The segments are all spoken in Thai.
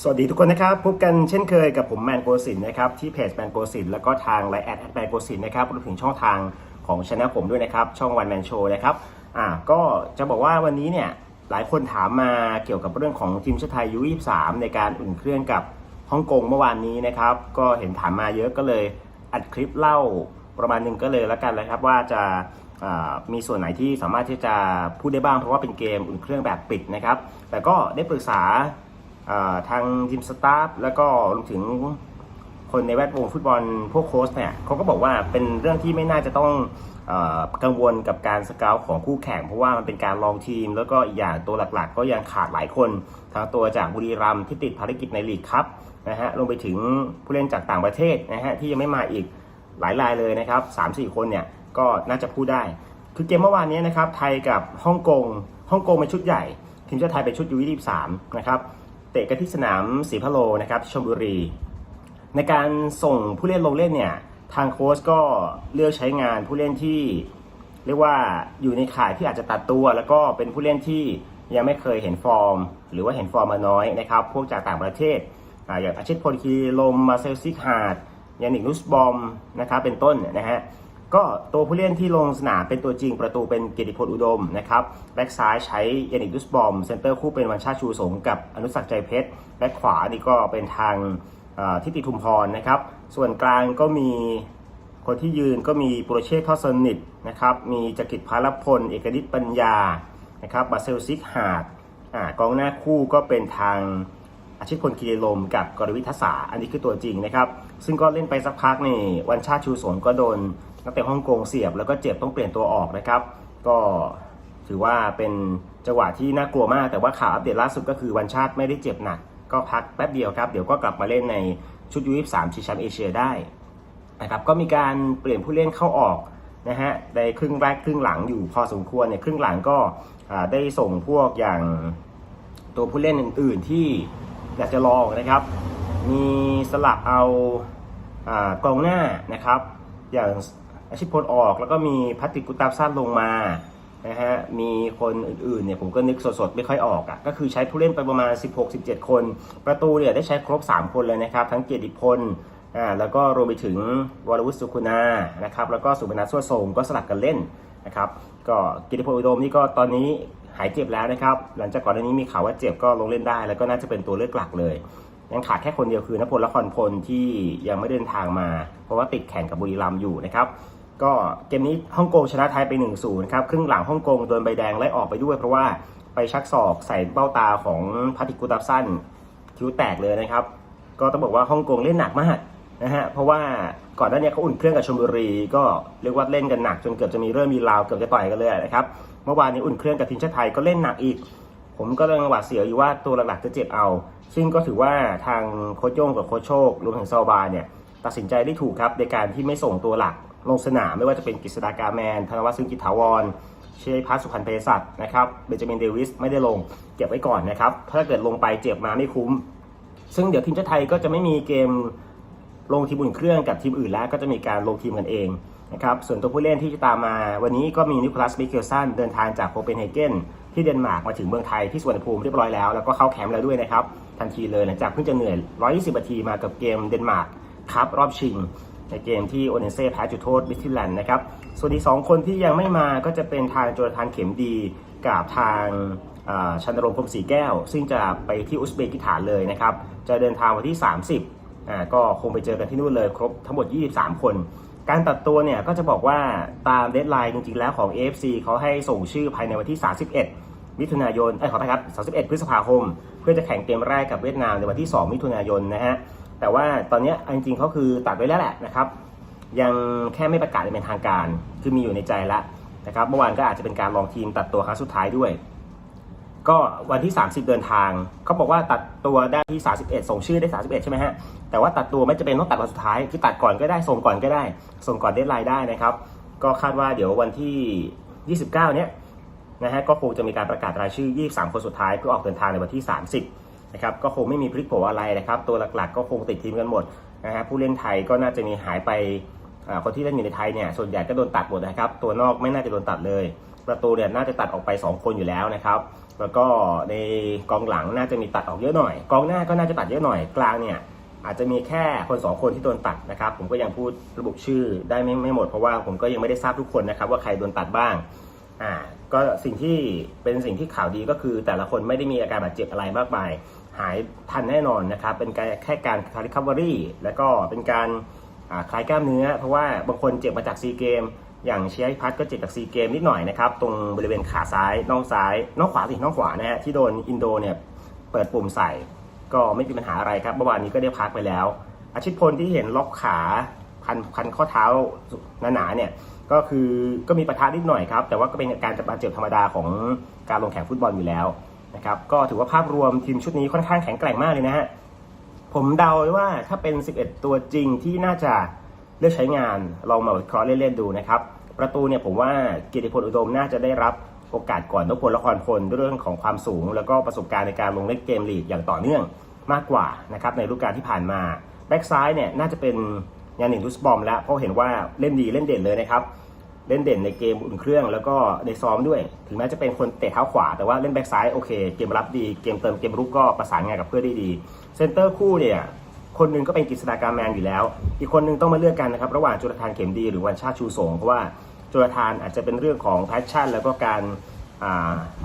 สวัสดีทุกคนนะครับพบกันเช่นเคยกับผมแมนโกสินนะครับที่เพจแมนโกสินแล้วก็ทางไลน์แอดแมนโกสินนะครับรวมถึงช่องทางของช anel ผมด้วยนะครับ ช่องวันแมนโชนะครับอ่าก็จะบอกว่าวันนี้เนี่ยหลายคนถามมาเกี่ยวกับเรื่องของทีมชาติไทยยู23ในการอุ่นเครื่องกับฮ่องกงเมื่อวานนี้นะครับ ก็เห็นถามมาเยอะก็เลยอัดคลิปเล่าประมาณหนึ่งก็เลยแล้วกันนะครับว่าจะมีส่วนไหนที่สามารถที่จะพูดได้บ้างเพราะว่าเป็นเกมอุ่นเครื่องแบบปิดนะครับ แต่ก็ได้ปรึกษา ทางทีมสตาฟแล้วก็รวมถึงคนในแวดวงฟุตบอลพวกโค้ชเนี่ยเขาก็บอกว่าเป็นเรื่องที่ไม่น่าจะต้องอกังวลกับการสเกลของคู่แข่ง เพราะว่ามันเป็นการลองทีม แล้วก็อีกอย่างตัวหลักๆ ก็ยังขาดหลายคนทั้งตัวจากบุรีรัมย์ที่ติดภารกิจในลีกครับนะฮะรวมไปถึงผู้เล่นจากต่างประเทศนะฮะที่ยังไม่มาอีกหลายรายเลยนะครับสามสี่คนเนี่ยก็น่าจะพูดได้ คือเกมเมื่อวานนี้นะครับไทยกับฮ่องกงฮ่องกงเป็นชุดใหญ่ทีมชาติไทยเป็นชุดยูยี่สามนะครับ เตะกันที่สนามสีพะโลนะครับที่ชลบุรี ในการส่งผู้เล่นลงเล่นเนี่ยทางโค้ชก็เลือกใช้งานผู้เล่นที่เรียกว่าอยู่ในข่ายที่อาจจะตัดตัว แล้วก็เป็นผู้เล่นที่ยังไม่เคยเห็นฟอร์ม หรือว่าเห็นฟอร์มมาน้อยนะครับพวกจากต่างประเทศอาอย่างอาชิตพลคีลมมาเซลซิกฮาร์ดยานิกนุสบอมนะครับเป็นต้นนะฮะ ก็ตัวผู้เล่นที่ลงสนามเป็นตัวจริงประตูเป็นเกียรติพลอุดมนะครับแบ็กซ้ายใช้ยานิกนุสบอมเซนเตอร์คู่เป็นวันชาชูสงกับอนุสักใจเพชรแบ็กขวานี่ก็เป็นทางทิติทุมพรนะครับ ส่วนกลางก็มีคนที่ยืนก็มีปุโรเชษทอสนิทนะครับ มีจักริดพาลพล เอกนิตปัญญานะครับบาเซลซิกหาดกองหน้าคู่ก็เป็นทางอาชิพลกีรลมกับกรวิทศาอันนี้คือตัวจริงนะครับ ซึ่งก็เล่นไปสักพักนี่วันชาติชูสงก็โดน นักเตะฮ่องกงเสียบแล้วก็เจ็บต้องเปลี่ยนตัวออกนะครับ ก็ถือว่าเป็นจังหวะที่น่ากลัวมาก แต่ว่าข่าวอัปเดตล่าสุดก็คือวันชาติไม่ได้เจ็บหนัก ก็พักแป๊บเดียวครับ เดี๋ยวก็กลับมาเล่นในชุดยูยี่สามชิงแชมป์เอเชียได้นะครับก็มีการเปลี่ยนผู้เล่นเข้าออกนะฮะในครึ่งแรกครึ่งหลังอยู่พอสมควรเนี่ยครึ่งหลังก็ได้ส่งพวกอย่างตัวผู้เล่นอื่น ๆ ที่อยากจะลองนะครับ มีสลับเอากองหน้านะครับ อย่าง อาชิพลออกแล้วก็มีพัตติกุตาบซันลงมานะฮะมีคนอื่นๆเนี่ยผมก็นึกสดๆ ไม่ค่อยออกอะ่ะก็คือใช้ผู้เล่นไปประมาณ 16-17 คน ประตูเนี่ยได้ใช้ครบ 3 คนเลยนะครับ ทั้งเกียรติพลอ่าแล้วก็รวมไปถึงวรวุฒิสุขุนานะครับแล้วก็สุพนัทสวดทรงก็สลับกันเล่นนะครับก็กิติพลอุดมนี่ก็ตอนนี้หายเจ็บแล้วนะครับ หลังจากก่อนหน้านี้มีข่าวว่าเจ็บก็ลงเล่นได้ แล้วก็น่าจะเป็นตัวเลือกหลักเลย ยังขาดแค่คนเดียวคือนพลละครพลที่ยังไม่เดินทางมา เพราะว่าติดแข่งกับบุรีรัมย์อยู่นะครับ ก็เกมนี้ฮ่องกงชนะไทยไป1-0ครับครึ่งหลังฮ่องกงโดนใบแดงไล่ออกไปด้วย เพราะว่าไปชักศอกใส่เบ้าตาของพัติกุตับสั้นคิ้วแตกเลยนะครับ ก็ต้องบอกว่าฮ่องกงเล่นหนักมากนะฮะเพราะว่าก่อนหน้านี้เขาอุ่นเครื่องกับชลบุรี ก็เรียกว่าเล่นกันหนักจนเกือบจะมีเรื่องมีราวเกือบจะต่อยกันเลยนะครับเมื่อวานนี้อุ่นเครื่องกับทีมชาติไทยก็เล่นหนักอีก ผมก็เลยหวาดเสียวอยู่ว่าตัวหลักๆจะเจ็บเอา ซึ่งก็ถือว่าทางโคชโย่งกับโคชโชครวมถึงซาบาเนี่ยตัดสินใจได้ถูกครับในการที่ไม่ส่งตัวหลัก ลงสนามไม่ว่าจะเป็นกฤษฎากาแมน ธนวัฒน์ซึ่งกิจถาวรเชยพัฒสุพรรณเภสัชนะครับ เบนจามินเดวิสไม่ได้ลงเก็บไว้ก่อนนะครับ ถ้าเกิดลงไปเจ็บมาไม่คุ้ม ซึ่งเดี๋ยวทีมชาติไทยก็จะไม่มีเกมลงทีมอุ่นเครื่องกับทีมอื่นแล้วก็จะมีการลงทีมกันเองนะครับ ส่วนตัวผู้เล่นที่จะตามมา วันนี้ก็มีนิโคลัสมิเคลสันเดินทางจากโคเปนเฮเกนที่เดนมาร์กมาถึงเมืองไทยที่สวนภูมิเรียบร้อยแล้ว แล้วก็เข้าแคมป์แล้วด้วยนะครับ ทันทีเลยหลังจากเพิ่งจะเหนื่อย 120นาทีมากับเกมเดนมาร์กครับรอบชิง ในเกมที่โอเนเซ่แพ้จุดโทษมิทิแลนด์นะครับ ส่วนอีกสองคนที่ยังไม่มาก็จะเป็นทางโจทานเข็มดีกับทางชันรงค์พรมศรีแก้ว ซึ่งจะไปที่อุซเบกิสถานเลยนะครับ จะเดินทางวันที่ 30อ่าก็คงไปเจอกันที่นู่นเลยครบทั้งหมด 23 คน การตัดตัวเนี่ยก็จะบอกว่าตามเดทไลน์จริงๆแล้วของ AFC เขาให้ส่งชื่อภายในวันที่ 31มิถุนายน เอ้ยขอโทษครับ 31 พฤษภาคม เพื่อจะแข่งเกมแรกกับเวียดนามในวันที่ 2 มิถุนายนนะฮะ แต่ว่าตอนนี้จริงๆเขาคือตัดไว้แล้วแหละนะครับ ยังแค่ไม่ประกาศเป็นทางการ คือมีอยู่ในใจแล้วนะครับ เมื่อวานก็อาจจะเป็นการลองทีมตัดตัวครั้งสุดท้ายด้วย ก็วันที่ 30 เดินทางเขาบอกว่าตัดตัวได้ที่ 31 ส่งชื่อได้ 31 ใช่ไหมฮะ แต่ว่าตัดตัวไม่จะเป็นต้องตัดวันสุดท้าย คือตัดก่อนก็ได้ ส่งก่อนก็ได้ ส่งก่อนเดทไลน์ได้นะครับ ก็คาดว่าเดี๋ยววันที่ 29 เนี้ยนะฮะ ก็คงจะมีการประกาศรายชื่อ 23 คนสุดท้ายเพื่อออกเดินทางในวันที่ 30 นะครับก็คงไม่มีพลิกโผอะไรนะครับ ตัวหลักๆ ก็คงติดทีมกันหมดนะฮะผู้เล่นไทยก็น่าจะมีหายไปคนที่เล่นอยู่ในไทยเนี่ยส่วนใหญ่ก็โดนตัดหมดนะครับ ตัวนอกไม่น่าจะโดนตัดเลย ประตูเนี่ยน่าจะตัดออกไป 2 คนอยู่แล้วนะครับ แล้วก็ในกองหลังน่าจะมีตัดออกเยอะหน่อย กองหน้าก็น่าจะตัดเยอะหน่อยกลางเนี่ยอาจจะมีแค่คน 2 คนที่โดนตัดนะครับ ผมก็ยังพูดระบุชื่อได้ไม่ไม่หมดเพราะว่าผมก็ยังไม่ได้ทราบทุกคนนะครับว่าใครโดนตัดบ้างอ่าก็สิ่งที่เป็นสิ่งที่ข่าวดีก็คือแต่ละคนไม่ได้มีอาการบาดเจ็บอะไรมากมาย หายทันแน่นอนนะครับ เป็นการแค่การคาริคัฟเวอรี่แล้วก็เป็นการคลายกล้ามเนื้อ เพราะว่าบางคนเจ็บมาจากซีเกม อย่างเชียร์พัทก็เจ็บจากซีเกมนิดหน่อยนะครับ ตรงบริเวณขาซ้ายน่องซ้ายน่องขวาสิน่องขวานะฮะที่โดนอินโดเนี่ยเปิดปุ่มใส่ ก็ไม่มีปัญหาอะไรครับเมื่อวานนี้ก็ได้พักไปแล้ว อาชิตพลที่เห็นล็อกขาพันพันข้อเท้าหนาๆเนี่ยก็คือก็มีประทะนิดหน่อยครับ แต่ว่าก็เป็นการบาดเจ็บธรรมดาของการลงแข่งฟุตบอลอยู่แล้ว นะครับก็ถือว่าภาพรวมทีมชุดนี้ค่อนข้างแข็งแกร่งมากเลยนะฮะผมเดาว่าถ้าเป็น 11 ตัวจริงที่น่าจะเลือกใช้งานลองมาวิเคราะห์เล่นๆดูนะครับ ประตูเนี่ยผมว่าเกียรติพลอุดมน่าจะได้รับโอกาสก่อนนพพลละครพลด้วยเรื่องของความสูง แล้วก็ประสบการณ์ในการลงเล่นเกมลีกอย่างต่อเนื่องมากกว่านะครับในฤดูกาลที่ผ่านมาแบ็กซ้ายเนี่ยน่าจะเป็นยานินลุสบอมแล้วเพราะเห็นว่าเล่นดีเล่นเด่นเลยนะครับ เล่นเด่นในเกมอุ่นเครื่อง แล้วก็ในซ้อมด้วย ถึงแม้จะเป็นคนเตะเท้าขวา แต่ว่าเล่นแบ็กซ้ายโอเค เกมรับดีเกมเติมเกมรุกก็ประสานงานกับเพื่อนได้ดีเซนเตอร์คู่เนี่ยคนหนึงก็เป็นกฤษฎาการแมนอยู่แล้ว อีกคนหนึงต้องมาเลือกกันนะครับระหว่างจุลธานเข็มดีหรือวันชาติชูสงเพราะว่าจุลธานอาจจะเป็นเรื่องของแพชชั่น แล้วก็การ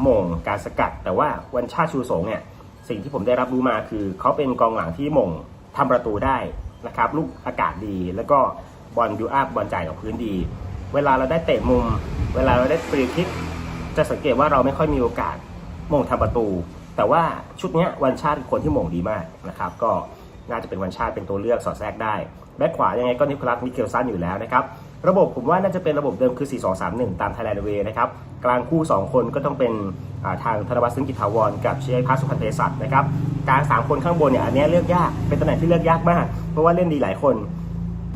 หม่งการสกัด แต่ว่าวันชาติชูสงเนี่ยสิ่งที่ผมได้รับรู้มาคือเขาเป็นกองหลังที่หม่งทำประตูได้นะครับลูกอากาศดี แล้วก็บอลบิวอัพบอลจ่ายกับพื้นดี เวลาเราได้เตะมุม เวลาเราได้ฟรีคิก จะสังเกตว่าเราไม่ค่อยมีโอกาสม่งทำประตู แต่ว่าชุดนี้วันชาติคนที่ม่งดีมากนะครับ ก็น่าจะเป็นวันชาติเป็นตัวเลือกสอดแทรกได้แบ็คขวายังไงก็นิโคลัสมิเคลซันอยู่แล้วนะครับ ระบบผมว่าน่าจะเป็นระบบเดิมคือ 4-2-3-1 ตาม Thailand Way นะครับ กลางคู่ 2 คนก็ต้องเป็นาทางธนวัฒน์ซึ่งกิจถาวรกับเชียร์พัสสุพันเทศักดิ์นะครับกลาง3คนข้างบนเนี่ยอันนี้เลือกยากเป็นตำแหน่งที่เลือกยากมาก เพราะว่าเล่นดีหลายคน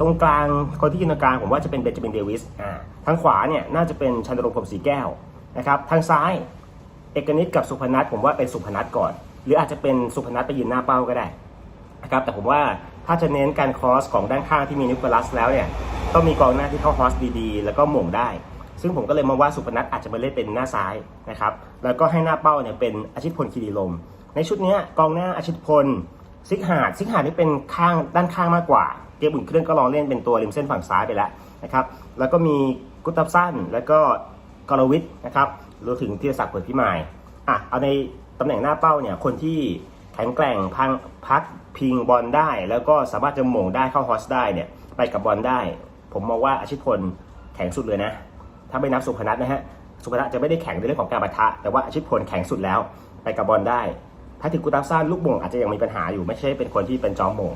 ตรงกลางคนที่ยืนตรงกลางผมว่าจะเป็นเบนจามินเดวิสอ่าทางขวาเนี่ยน่าจะเป็นชันดรงพรมศรีแก้วนะครับทางซ้ายเอกนิตกับสุพนัทผมว่าเป็นสุพนัทก่อน หรืออาจจะเป็นสุพนัทไปยืนหน้าเป้าก็ได้นะครับแต่ผมว่าถ้าจะเน้นการคอสของด้านข้างที่มีนิโคลัสแล้วเนี่ยต้องมีกองหน้าที่เข้าคอสดีๆ แล้วก็หม่งได้ ซึ่งผมก็เลยมองว่าสุพนัทอาจจะมาเล่นเป็นหน้าซ้ายนะครับแล้วก็ให้หน้าเป้าเนี่ยเป็นอาชิตพลคีรีลม ในชุดนี้กองหน้าอาชิตพลซิกหาดซิกหาดนี่เป็นข้างด้านข้างมากกว่า เกมอุ่นเครื่องก็ลองเล่นเป็นตัวริมเส้นฝั่งซ้ายไปแล้วนะครับแล้วก็มีกุตับสั้นแล้วก็กรวิทนะครับรวมถึงธีรศักดิ์เปิดพิมายอะเอาในตำแหน่งหน้าเป้าเนี่ยคนที่แข็งแกร่งพังพักพิงบอลได้ แล้วก็สามารถจะหม่งได้เข้าฮอสได้เนี่ยไปกับบอลได้ ผมมองว่าอาชิพลแข็งสุดเลยนะ ถ้าไม่นับสุพนัทนะฮะสุพนัทจะไม่ได้แข่งในเรื่องของการปะทะ แต่ว่าอาชิพลแข็งสุดแล้วไปกับบอลได้ถ้าถึงกุตาซ่านลูกบ่งอาจจะยังมีปัญหาอยู่ไม่ใช่เป็นคนที่เป็นจอมบ่ง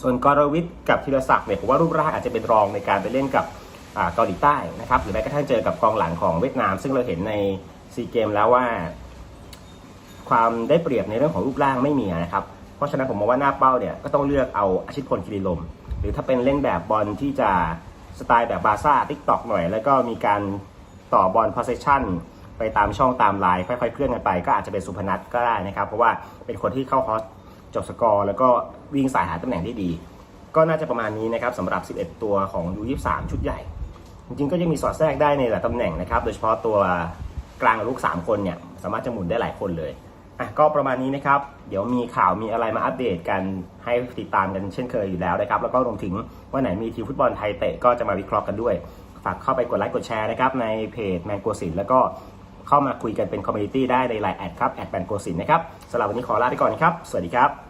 ส่วนกรวิทย์กับธีรศักดิ์เนี่ยผมว่ารูปร่างอาจจะเป็นรองในการไปเล่นกับเกาหลีใต้นะครับหรือแม้กระทั่งเจอกับกองหลังของเวียดนาม ซึ่งเราเห็นในซีเกมแล้วว่า ความได้เปรียบในเรื่องของรูปร่างไม่มีนะครับ เพราะฉะนั้นผมมองว่าหน้าเป้าเนี่ยก็ต้องเลือกเอาอาชิตพลคิริลม หรือถ้าเป็นเล่นแบบบอลที่จะสไตล์แบบบาซ่าติ๊กตอกหน่อย แล้วก็มีการต่อบอล possession ไปตามช่องตามลายค่อยๆเคลื่อนกันไป ก็อาจจะเป็นสุพนัทก็ได้นะครับ เพราะว่าเป็นคนที่เข้าฮอส จบสกอร์แล้วก็วิ่งสายหาตำแหน่งได้ดี ก็น่าจะประมาณนี้นะครับสำหรับ 11 ตัวของ U23 ชุดใหญ่ จริงๆ ก็ยังมีสอดแทรกได้ในหลายตำแหน่งนะครับโดยเฉพาะตัวกลางลูก 3 คนเนี่ยสามารถจะหมุนได้หลายคนเลยอะก็ประมาณนี้นะครับ เดี๋ยวมีข่าวมีอะไรมาอัปเดตกันให้ติดตามกันเช่นเคยอยู่แล้วนะครับ แล้วก็รวมถึงว่าไหนมีทีมฟุตบอลไทยเตะก็จะมาวิเคราะห์กันด้วย ฝากเข้าไปกดไลค์กดแชร์นะครับในเพจแมนโกสินแล้วก็ เข้ามาคุยกันเป็นคอมมูนิตี้ได้ในไลน์แอดครับแอดแบนโกสินนะครับสำหรับวันนี้ขอลาไปก่อนครับ สวัสดีครับ